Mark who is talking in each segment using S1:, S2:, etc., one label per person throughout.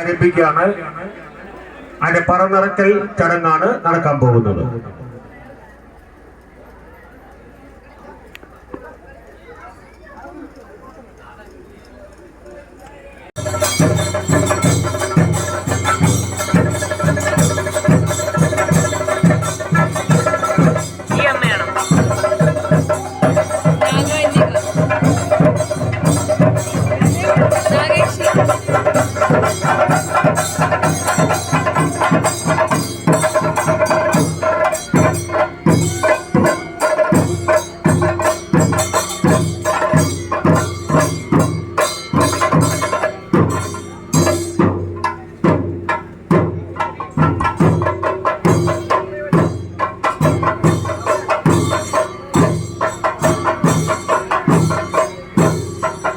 S1: ആരംഭിക്കുകയാണ്. അതിന്റെ പറന്നിറക്കൽ ചടങ്ങാണ് നടക്കാൻ പോകുന്നത്.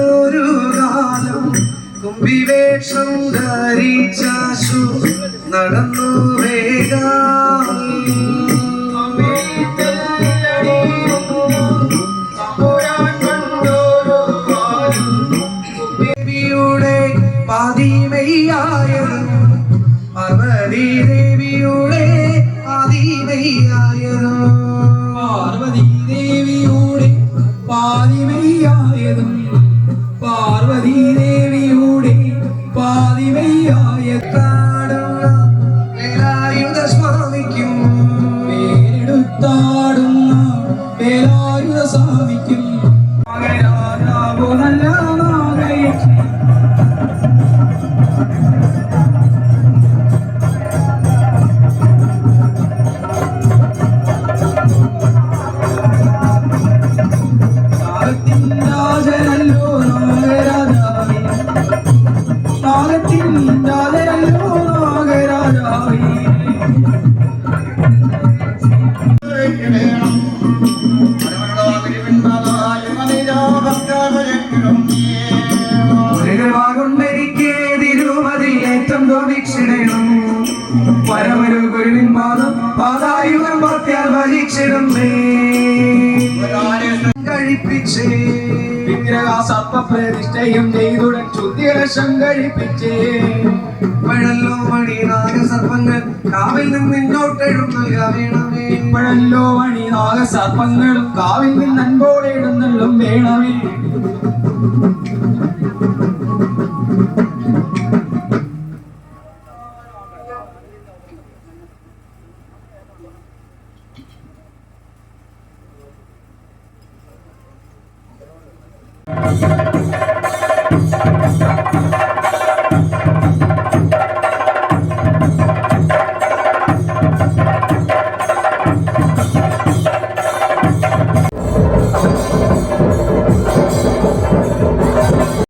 S2: ഒരു കാലം കുംഭിവേഷം ധരിച്ചു നടന്നു വേഗാമി ദേവിയുടെ പാതിമയ്യായതും പാർവതി ദേവിയുടെ പാതിമയ്യായതും
S3: ദേവിയുടെ പാതിമയ്യായതും
S2: പരമരു ഗുരുവിൻ പാദം പാതായുധം ഭക്തിയാൽ ഭജിച്ചിടുന്നേ കഴിപ്പിച്ചേ
S3: വിഗ്രഹ ചെയ്തുടൻ കഴിപ്പിച്ചേ
S2: പഴല്ലോ മണി നാഗസർപ്പങ്ങൾ കാവിൽ നിന്ന് ഇങ്ങോട്ടെഴുന്നൽക വേണമേ
S3: ഇപ്പോഴല്ലോ മണി നാഗസർപ്പങ്ങളും കാവിൽ നിന്ന് അൻപോടെ ഇടുന്നല്ലും വേണമേ. Thank you.